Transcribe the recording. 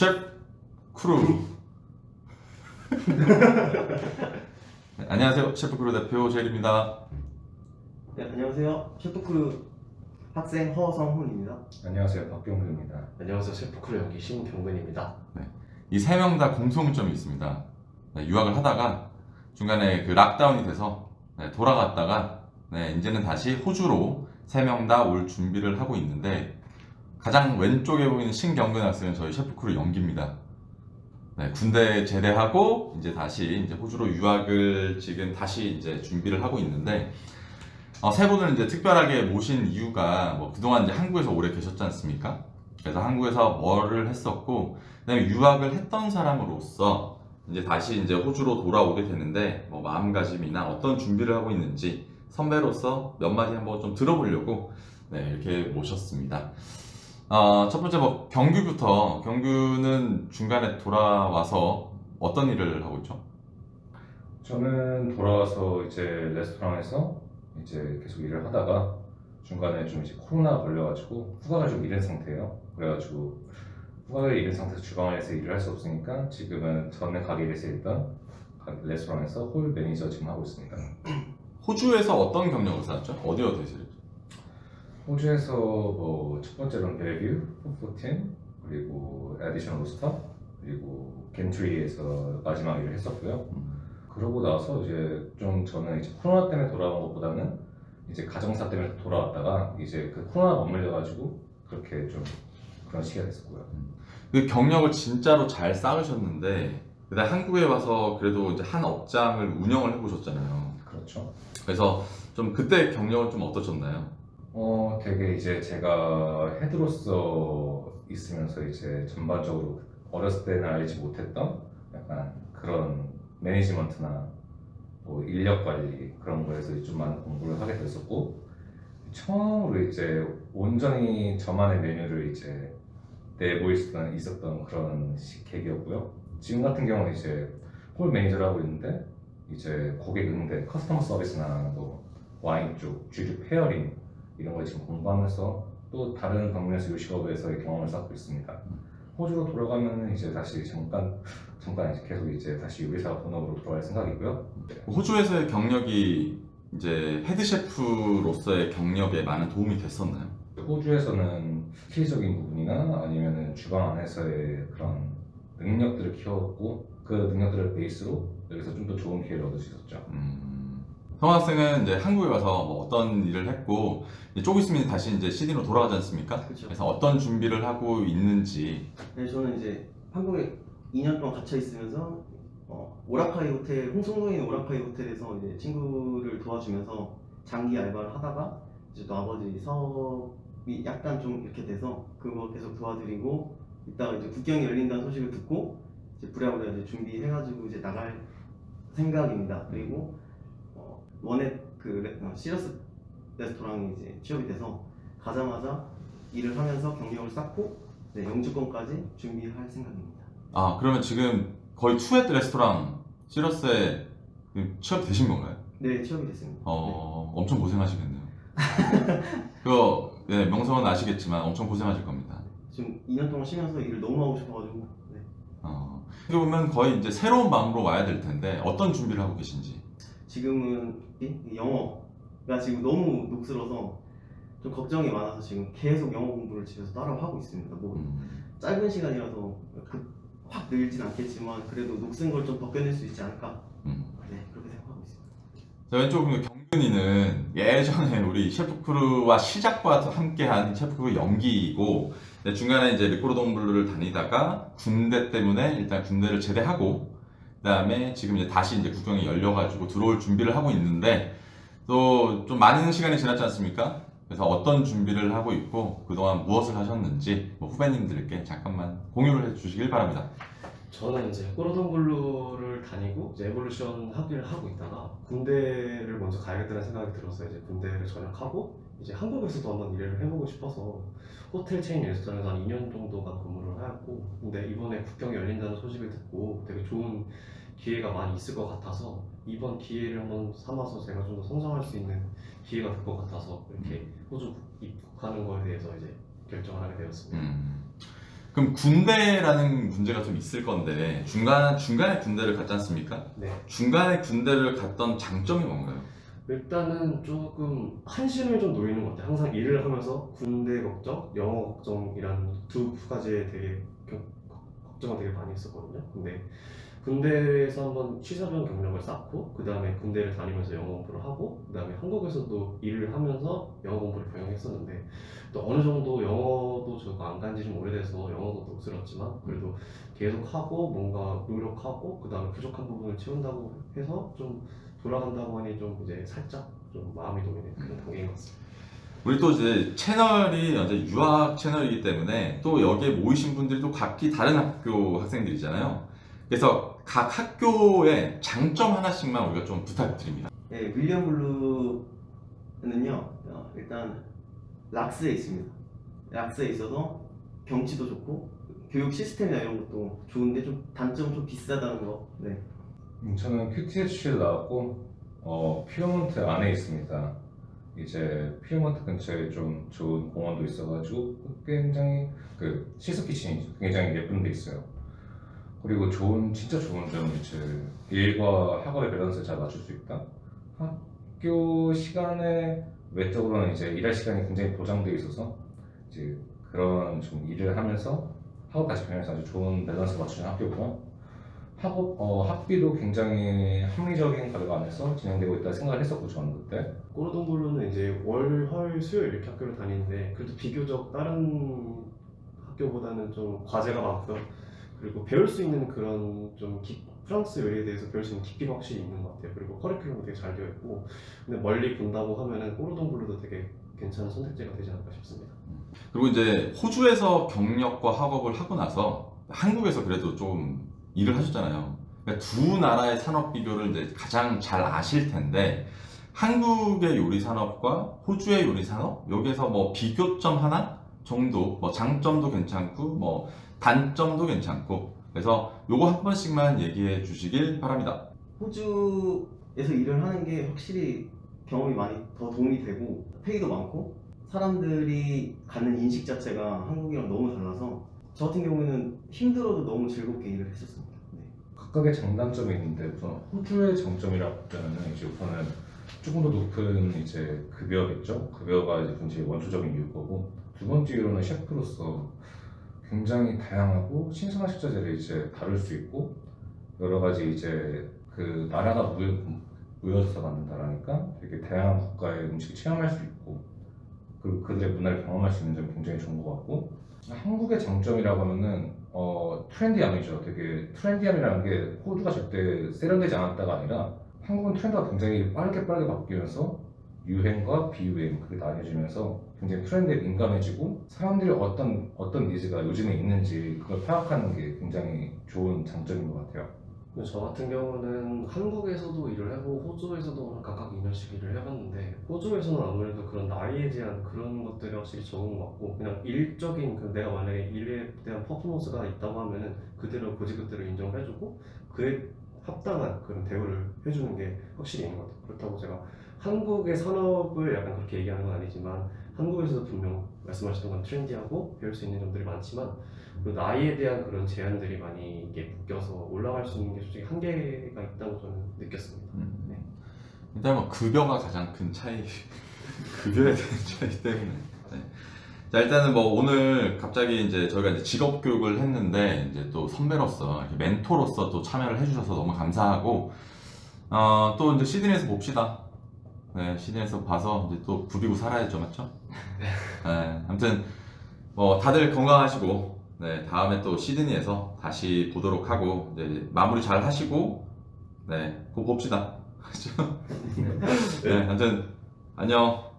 셰프 크루. 네, 안녕하세요. 셰프 크루 대표 제일입니다. 네, 안녕하세요. 셰프크루 학생 허성훈입니다. 안녕하세요 박병근입니다. 안녕하세요 셰프크루 연기 신경근입니다. 이 세 명 다 공통점이 있습니다. 네, 유학을 하다가 중간에 그 락다운이 돼서 네, 돌아갔다가 네, 이제는 다시 호주로 세 명 다 올 준비를 하고 있는데 가장 왼쪽에 보이는 신경근 학생은 저희 셰프크루 연기입니다. 네, 군대 제대하고 이제 다시 이제 호주로 유학을 지금 다시 이제 준비를 하고 있는데 어, 세 분을 이제 특별하게 모신 이유가 뭐 그동안 이제 한국에서 오래 계셨지 않습니까? 그래서 한국에서 뭐를 했었고 그다음에 유학을 했던 사람으로서 이제 다시 이제 호주로 돌아오게 되는데 뭐 마음가짐이나 어떤 준비를 하고 있는지 선배로서 몇 마디 한번 좀 들어보려고 네, 이렇게 모셨습니다. 어, 첫 번째 뭐 경규부터 경규는 중간에 돌아와서 어떤 일을 하고 있죠? 저는 돌아와서 이제 레스토랑에서 이제 계속 일을 하다가 중간에 좀 이제 코로나 걸려가지고 휴가가 좀 이른 상태예요. 그래가지고 휴가를 이른 상태에서 주방에서 일을 할 수 없으니까 지금은 전에 가게에서 일던 레스토랑에서 홀 매니저 지금 하고 있습니다. 호주에서 어떤 경력을 쌓았죠? 어디 어디서 일했죠? 호주에서 뭐 첫 번째로는 벨뷰, 포포틴 그리고 에디션 로스터 그리고 겐트리에서 마지막 일을 했었고요. 그러고 나서 이제 좀 저는 이제 코로나 때문에 돌아온 것보다는 이제 가정사 때문에 돌아왔다가 이제 그 코로나 맞물려 가지고 그렇게 좀 그런 시기가 됐었고요. 그 경력을 진짜로 잘 쌓으셨는데 그다음 한국에 와서 그래도 이제 한 업장을 운영을 해보셨잖아요. 그렇죠. 그래서 좀 그때 경력은 좀 어떠셨나요? 어, 되게 이제 제가 헤드로서 있으면서 이제 전반적으로 어렸을 때는 알지 못했던 약간 그런 매니지먼트나 뭐 인력 관리 그런 거에서 좀 많은 공부를 하게 됐었고 처음으로 이제 온전히 저만의 메뉴를 이제 내보일 수 있었던 그런 시- 계기였고요. 지금 같은 경우는 이제 홀 매니저를 하고 있는데 이제 고객 응대, 커스터머 서비스나 뭐 와인 쪽, 주류 페어링 이런 걸 지금 공부하면서 또 다른 방면에서 요식업에서의 경험을 쌓고 있습니다. 호주로 돌아가면 이제 다시 잠깐 잠깐 이제 계속 이제 다시 요리사 본업으로 돌아갈 생각이고요. 호주에서의 경력이 이제 헤드 셰프로서의 경력에 많은 도움이 됐었나요? 호주에서는 스킬적인 부분이나 아니면은 주방 안에서의 그런 능력들을 키웠고 그 능력들을 베이스로 여기서 좀 더 좋은 기회를 얻을 수 있었죠. 음, 성화 학생은 이제 한국에 와서 뭐 어떤 일을 했고 이제 조금 있으면 다시 이제 시드니로 돌아가지 않습니까? 그렇죠. 그래서 어떤 준비를 하고 있는지 네, 저는 이제 한국에 2년 동안 갇혀 있으면서 어, 오라카이 호텔, 홍성동에 있는 오라카이 호텔에서 이제 친구를 도와주면서 장기 알바를 하다가 이제 또 아버지 사업이 약간 좀 이렇게 돼서 그거 계속 도와드리고 이따가 이제 국경이 열린다는 소식을 듣고 이제 부랴부랴 이제 준비해가지고 이제 나갈 생각입니다. 그리고 어, 원액 그 레- 어, 시러스 레스토랑에 이제 취업이 돼서 가자마자 일을 하면서 경력을 쌓고 네, 영주권까지 준비할 생각입니다. 아 그러면 지금 거의 투엣 레스토랑 시러스에 그 취업되신 건가요? 네, 취업이 됐습니다. 어 엄청 고생하시겠네요. 그거 네, 명성은 아시겠지만 엄청 고생하실 겁니다. 네. 지금 2년 동안 쉬면서 일을 너무 하고 싶어가지고 네. 어, 어떻게 보면 거의 이제 새로운 마음으로 와야 될 텐데 어떤 준비를 하고 계신지. 지금은 영어가 지금 너무 녹슬어서 좀 걱정이 많아서 지금 계속 영어 공부를 집에서 따로 하고 있습니다. 뭐 음, 짧은 시간이라서 그 확 늘진 않겠지만 그래도 녹슨 걸 좀 벗겨낼 수 있지 않을까? 음. 네, 그렇게 생각하고 있습니다. 자, 왼쪽 보면 경근이는 예전에 우리 셰프 크루와 시작과 함께한 셰프 크루 연기이고 네, 중간에 이제 리코르 동블루를 다니다가 군대 때문에 일단 군대를 제대하고 그다음에 지금 이제 다시 이제 국경이 열려가지고 들어올 준비를 하고 있는데 또 좀 많은 시간이 지났지 않습니까? 그래서 어떤 준비를 하고 있고 그동안 무엇을 하셨는지 뭐 후배님들께 잠깐만 공유를 해주시길 바랍니다. 저는 이제 꼬르동블루를 다니고 이제 에볼루션 학위를 하고 있다가 군대를 먼저 가야겠다는 생각이 들어서 이제 군대를 전역하고 이제 한국에서도 한번 일을 해보고 싶어서 호텔 체인 레스토랑에서 한 2년 정도가 근무를 하였고 근데 이번에 국경이 열린다는 소식을 듣고 되게 좋은 기회가 많이 있을 것 같아서 이번 기회를 한번 삼아서 제가 좀 더 성장할 수 있는 기회가 될 것 같아서 이렇게 호주 입국하는 거에 대해서 이제 결정을 하게 되었습니다. 음. 그럼 군대라는 문제가 좀 있을 건데 중간 중간에 군대를 갔지 않습니까? 네. 중간에 군대를 갔던 장점이 뭔가요? 일단은 조금 한심을 좀 놓이는 것 같아요. 항상 일을 하면서 군대 걱정, 영어 걱정이란 두 가지에 되게 겨- 걱정을 되게 많이 했었거든요. 근데 군대에서 한번 취사병 경력을 쌓고 그 다음에 군대를 다니면서 영어 공부를 하고 그 다음에 한국에서도 일을 하면서 영어 공부를 병행했었는데 또 어느 정도 영어도 저거 안 간지 좀 오래돼서 영어도 녹슬었지만 그래도 계속 하고 뭔가 노력하고 그 다음에 부족한 부분을 채운다고 해서 좀 돌아간다고 하니 좀 이제 살짝 좀 마음이 놓이는 그런 단계인 것 같습니다. 우리 또 이제 채널이 이제 유학 채널이기 때문에 또 여기에 모이신 분들이 또 각기 다른 학교 학생들이잖아요. 그래서 각 학교의 장점 하나씩만 우리가 좀 부탁드립니다. 네, 윌리엄 블루는요, 어, 일단 락스에 있습니다. 락스에 있어서 경치도 좋고 교육 시스템이나 이런 것도 좋은데 좀 단점은 좀 비싸다는 거. 네. 음, 저는 QTH를 나왔고 어, 피어먼트 안에 있습니다. 이제 피어먼트 근처에 좀 좋은 공원도 있어가지고 굉장히 그 시스 키친이 굉장히 예쁜 데 있어요. 그리고 좋은 진짜 좋은 점은 이제 일과 학업의 밸런스를 잘 맞출 수 있다. 학교 시간에 외적으로는 이제 일할 시간이 굉장히 보장되어 있어서 이제 그런 좀 일을 하면서 학업까지 병행해서 아주 좋은 밸런스 맞추는 학교고요. 학업 어, 학비도 굉장히 합리적인 가격 안에서 진행되고 있다 생각을 했었고 저는 그때 꼬르동블루는 이제 월, 헐, 수요일 이렇게 학교를 다니는데 그래도 비교적 다른 학교보다는 좀 과제가 많고요. 그리고 배울 수 있는 그런 좀 기- 프랑스 요리에 대해서 배울 수 있는 깊이가 확실히 있는 것 같아요. 그리고 커리큘럼도 되게 잘 되어 있고 근데 멀리 본다고 하면은 꼬르동블루도 되게 괜찮은 선택지가 되지 않을까 싶습니다. 그리고 이제 호주에서 경력과 학업을 하고 나서 한국에서 그래도 좀 일을 하셨잖아요. 그러니까 두 나라의 산업 비교를 이제 가장 잘 아실 텐데 한국의 요리 산업과 호주의 요리 산업 여기에서 뭐 비교점 하나 정도 뭐 장점도 괜찮고 뭐 단점도 괜찮고 그래서 요거 한 번씩만 얘기해 주시길 바랍니다. 호주에서 일을 하는 게 확실히 경험이 많이 더 도움이 되고 페이도 많고 사람들이 갖는 인식 자체가 한국이랑 너무 달라서 저 같은 경우에는 힘들어도 너무 즐겁게 일을 했었습니다. 네. 각각의 장단점이 있는데 우선 호주의 장점이라고 하면 이제 우선은 조금 더 높은 이제 급여겠죠. 급여가 이제 굉장히 원초적인 이유일 거고 두 번째 이유로는 셰프로서 굉장히 다양하고 신선한 식자재를 이제 다룰 수 있고 여러 가지 이제 그 나라가 모여, 모여서 만든 나라니까 되게 다양한 국가의 음식을 체험할 수 있고 그리고 그들의 문화를 경험할 수 있는 점이 굉장히 좋은 것 같고 한국의 장점이라고 하면은 어 트렌디함이죠. 되게 트렌디함이라는 게 호주가 절대 세련되지 않았다가 아니라 한국은 트렌드가 굉장히 빠르게 빠르게 바뀌면서 유행과 비유행 그게 나뉘어지면서 굉장히 트렌드에 민감해지고 사람들이 어떤 어떤 니즈가 요즘에 있는지 그걸 파악하는 게 굉장히 좋은 장점인 것 같아요. 저 같은 경우는 한국에서도 일을 해보고 호주에서도 각각 2년씩 일을 해봤는데 호주에서는 아무래도 그런 나이에 대한 그런 것들이 확실히 적은 것 같고 그냥 일적인 그 내가 만약에 일에 대한 퍼포먼스가 있다고 하면은 그대로 고지 그대로 인정을 해주고 그에 합당한 그런 대우를 해주는 게 확실히 있는 것 같아요. 그렇다고 제가 한국의 산업을 약간 그렇게 얘기하는 건 아니지만 한국에서도 분명 말씀하셨던 건 트렌디하고 배울 수 있는 점들이 많지만 그 나이에 대한 그런 제한들이 많이 이게 묶여서 올라갈 수 있는 게 솔직히 한계가 있다고 저는 느꼈습니다. 음. 네. 일단 뭐 급여가 가장 큰 차이 급여에 대한 차이 때문에 네. 자 일단은 뭐 오늘 갑자기 이제 저희가 이제 직업 교육을 했는데 이제 또 선배로서 멘토로서 또 참여를 해주셔서 너무 감사하고 어, 또 이제 시드니에서 봅시다 네 시드니에서 봐서 이제 또 부비고 살아야죠 맞죠? 네 아무튼 뭐 다들 건강하시고 네 다음에 또 시드니에서 다시 보도록 하고 이제 마무리 잘 하시고 네, 곧 봅시다. 그죠? 네, 아무튼 안녕.